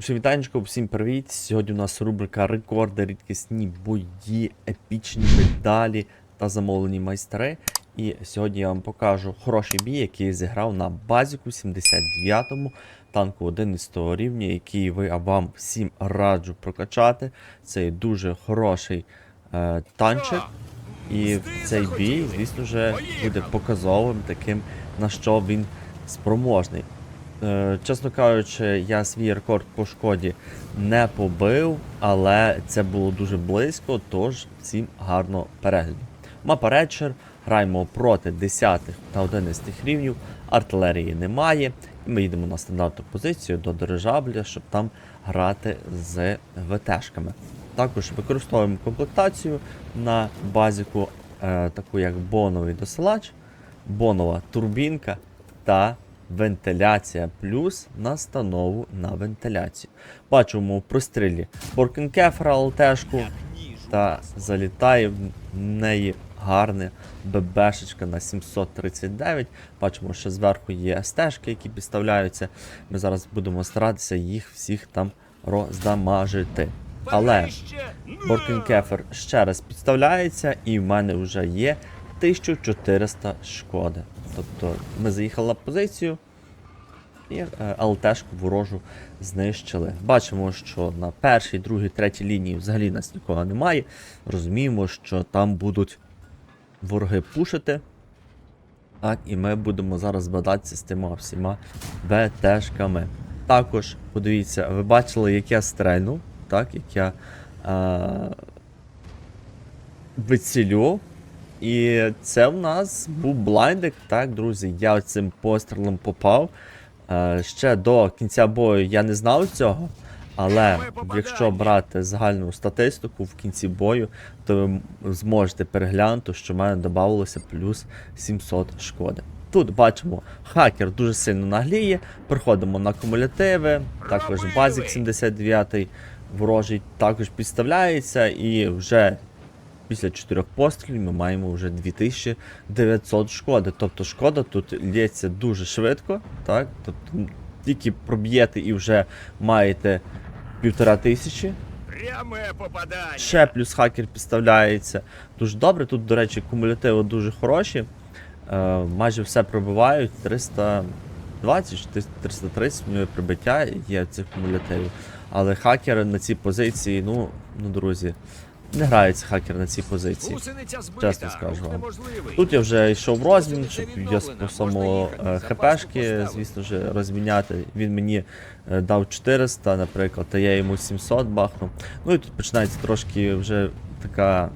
Ще вітанечко, всім привіт! Сьогодні у нас рубрика Рекорди, рідкісні бої, епічні медалі та замовлені майстри. І сьогодні я вам покажу хороший бій, який зіграв на базіку 79-му танку 11 рівня, який ви вам всім раджу прокачати. Це дуже хороший е, танчик. І цей бій, звісно ж, буде показовим таким, на що він спроможний. Е, Чесно кажучи, я свій рекорд по шкоді не побив, але це було дуже близько, тож всім гарного перегляду. Мапа Редшер, граємо проти 10 та 11 рівнів, артилерії немає, і ми їдемо на стандартну позицію до дирижабля, щоб там грати з ВТшками. Також використовуємо комплектацію на базіку, е, таку як боновий досилач, бонова турбінка та вентиляція плюс настанову на вентиляцію. Бачимо в прострілі Боркенкефера ЛТшку та залітає в неї гарне ББшечка на 739. Бачимо, що зверху є стежки, які підставляються. Ми зараз будемо старатися їх всіх там роздамажити. Але Боркенкефер ще раз підставляється, і в мене вже є 1400 шкоди. Тобто ми заїхали на позицію і е, ЛТшку ворожу знищили. Бачимо, що на першій, другій, третій лінії взагалі нас нікого немає. Розуміємо, що там будуть вороги пушити. Так, і ми будемо зараз бадатися з тими всіма БТшками. Також, подивіться, ви бачили, як я стрельнув, так, як я е- вицілю. І це в нас був блайндик, так, друзі. Я цим пострілом попав. Е, ще до кінця бою я не знав цього. Але якщо брати загальну статистику в кінці бою, то ви зможете переглянути, що в мене додавалося плюс 700 шкоди. Тут бачимо, хакер дуже сильно нагліє. Приходимо на кумулятиви, також базік 79 ворожий також підставляється і вже після 4 пострілів ми маємо вже 2900 шкоди. Тобто шкода тут лється дуже швидко, так? Тобто тільки проб'єте і вже маєте півтора тисячі. Пряме попадання. Ще плюс хакер підставляється. Дуже добре. Тут, до речі, кумулятиви дуже хороші. Е, майже все пробивають. 320 чи 330 в прибиття є цих кумулятивів. Але хакери на цій позиції, ну, ну друзі, не грається хакер на цій позиції. Чесно скажу вам. Тут я вже йшов в розмін, щоб я по їхати. е, хпшки, звісно ж, розміняти. Він мені е, дав 400, наприклад, та я йому 700 бахнув. Ну і тут починається трошки вже така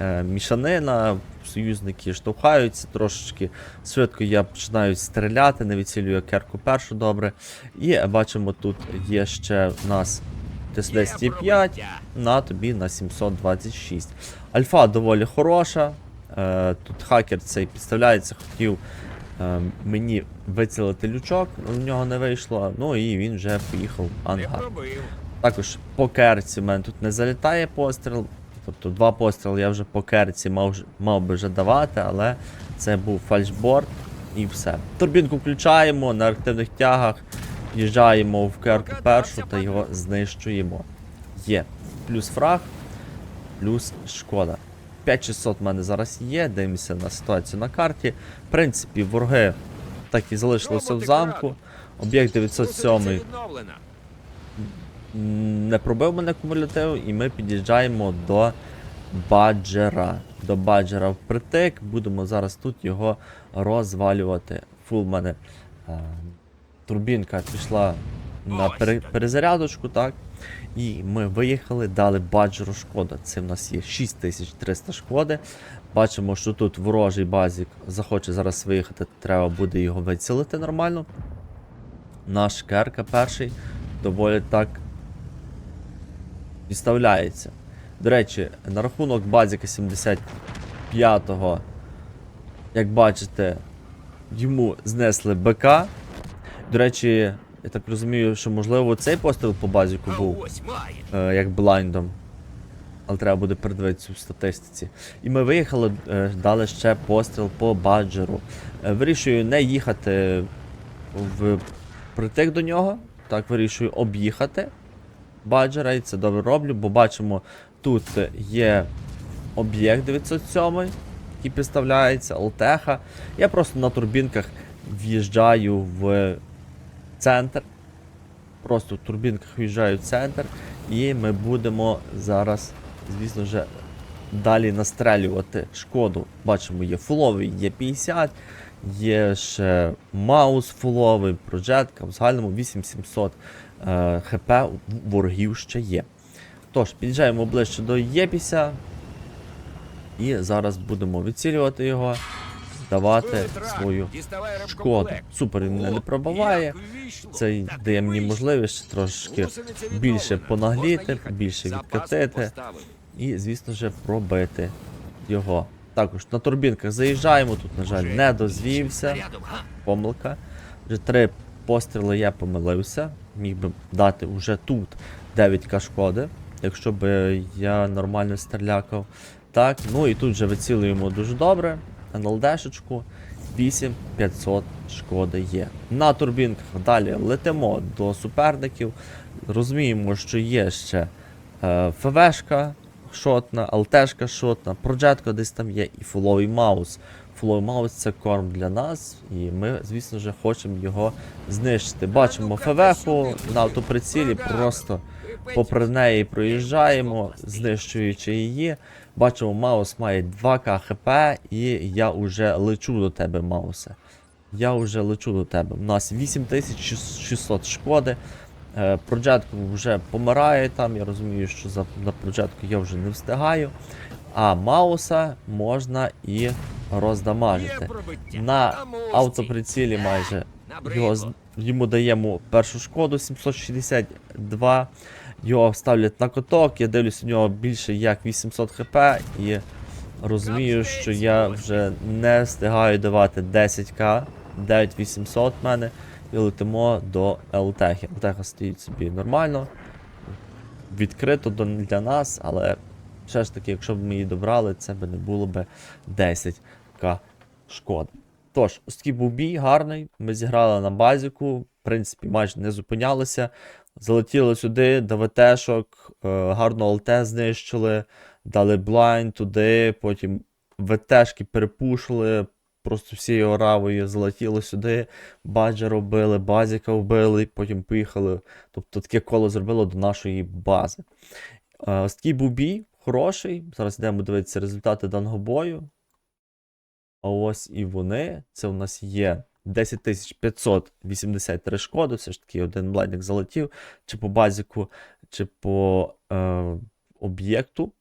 е, мішанина. Союзники штовхаються трошечки. Швидко я починаю стріляти, не відцілюю керку першу добре. І бачимо, тут є ще в нас Є Т-10 5 на тобі на 726. Альфа доволі хороша. Е, тут хакер цей підставляється, хотів е, мені вицілити лючок, у нього не вийшло. Ну і він вже поїхав в ангар. Також по керці в мене тут не залітає постріл. Тобто два постріли я вже по керці мав, мав би вже давати, але це був фальшборд і все. Турбінку включаємо на активних тягах, їжджаємо в керку першу та його знищуємо. Є. Плюс фраг, плюс шкода. 5600 в мене зараз є, дивимося на ситуацію на карті. В принципі, вороги так і залишилися в замку. Об'єкт 907 не пробив мене кумулятив, і ми під'їжджаємо до баджера. До баджера впритик. Будемо зараз тут його розвалювати. Фул мене е, турбінка пішла на перезарядочку, так. І ми виїхали, дали баджеру шкода. Це в нас є 6300 шкоди. Бачимо, що тут ворожий базік захоче зараз виїхати, треба буде його вицілити нормально. Наш керка перший доволі так підставляється. До речі, на рахунок базіка 75-го, як бачите, йому знесли БК. До речі, я так розумію, що можливо цей постріл по базіку був е, як блайндом. Але треба буде передивитися в статистиці. І ми виїхали, е, дали ще постріл по баджеру. Е, вирішую не їхати в притик до нього. так вирішую об'їхати баджера, і це добре роблю, бо бачимо, тут є об'єкт 907, який представляється, Алтеха. Я просто на турбінках в'їжджаю в центр. Просто в турбінках в'їжджаю в центр, і ми будемо зараз, звісно вже, далі настрелювати шкоду. Бачимо, є фуловий, є 50, є ще маус фуловий, проджетка, в загальному 8700 е, хп ворогів ще є. Тож, під'їжджаємо ближче до Єпіся. І зараз будемо відцілювати його, давати свою шкоду. Супер він мене не пробиває. Це дає мені можливість трошки більше понагліти, більше відкатити і, звісно ж, пробити його. Також на турбінках заїжджаємо, тут, на жаль, не дозвівся. Помилка. Вже три постріли я помилився. Міг би дати вже тут 9к шкоди, якщо б я нормально стрілякав. Так, ну і тут вже вицілюємо дуже добре. НЛДшечку 8500 шкоди є. На турбінках далі летимо до суперників. Розуміємо, що є ще е, ФВшка шотна, ЛТшка шотна, проджетка десь там є, і фуловий маус. Фуловий маус це корм для нас, і ми, звісно ж, хочемо його знищити. Бачимо ФВху на автоприцілі, просто попри неї проїжджаємо, знищуючи її. Бачимо, Маус має 2к хп, і я вже лечу до тебе, Маусе. Я вже лечу до тебе. У нас 8600 шкоди. Е, Проджетку вже помирає там. Я розумію, що за на проджетку я вже не встигаю. А Мауса можна і роздамажити. На автоприцілі майже його, йому даємо першу шкоду 762. Його ставлять на каток, я дивлюсь у нього більше як 800 хп і розумію, що я вже не встигаю давати 10к, 9800 в мене, і летимо до ЛТХ. ЛТХ стоїть собі нормально, відкрито для нас, але все ж таки, якщо б ми її добрали, це б не було б 10к шкоди. Тож, ось такий був бій гарний. Ми зіграли на базіку, в принципі, майже не зупинялися. Залетіли сюди, ДВТшок, е, гарно ЛТ знищили, дали блайн туди, потім ВТшки перепушили, просто всією оравою залетіли сюди, баджа робили, базіка вбили, потім поїхали. Тобто таке коло зробило до нашої бази. Е, Ось такий був бій, хороший. Зараз йдемо дивитися результати даного бою. А ось і вони. Це у нас є 10583 шкоди. Все ж таки один блайдник залетів. Чи по базіку, чи по е, об'єкту.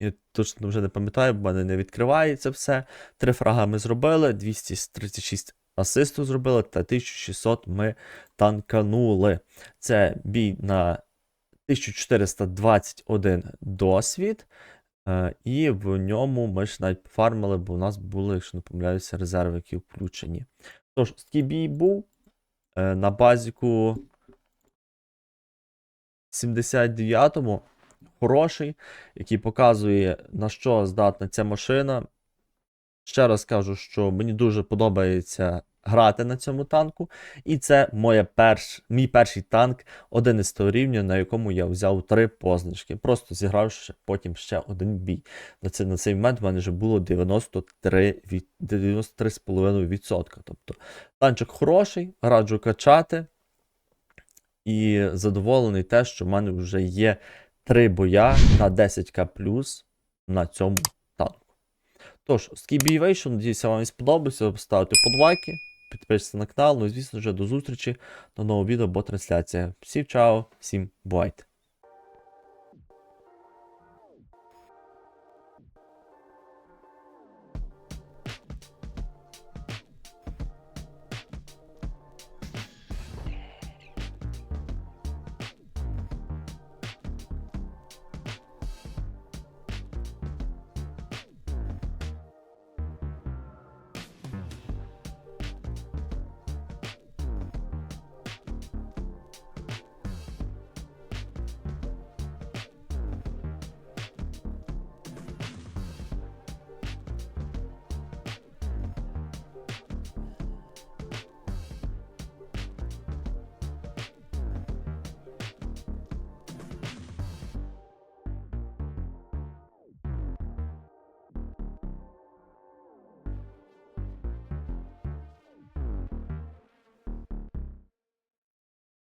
Я точно вже не пам'ятаю, в мене не відкривається все. Три фрага ми зробили, 236 асисту зробили, та 1600 ми танканули. Це бій на 1421 досвід. Е, і в ньому ми ж навіть пофармили, бо у нас були, якщо не помиляюся, резерви, які включені. Тож, такий бій був е, на базіку 79-му. Хороший, який показує, на що здатна ця машина. Ще раз кажу, що мені дуже подобається грати на цьому танку. І це моя перш, мій перший танк 11 рівня, на якому я взяв три позначки. Просто зігравши потім ще один бій. На, це, на цей момент в мене вже було 93 93,5%. Тобто танчик хороший, раджу качати. І задоволений те, що в мене вже є три боя на 10к на цьому танку. Тож, такий бій вийшов, надіюся, вам сподобався. Поставте подбайки, підписуйтесь на канал. Ну і звісно вже до зустрічі на новому відео або трансляція. Всім чао, всім бувайте!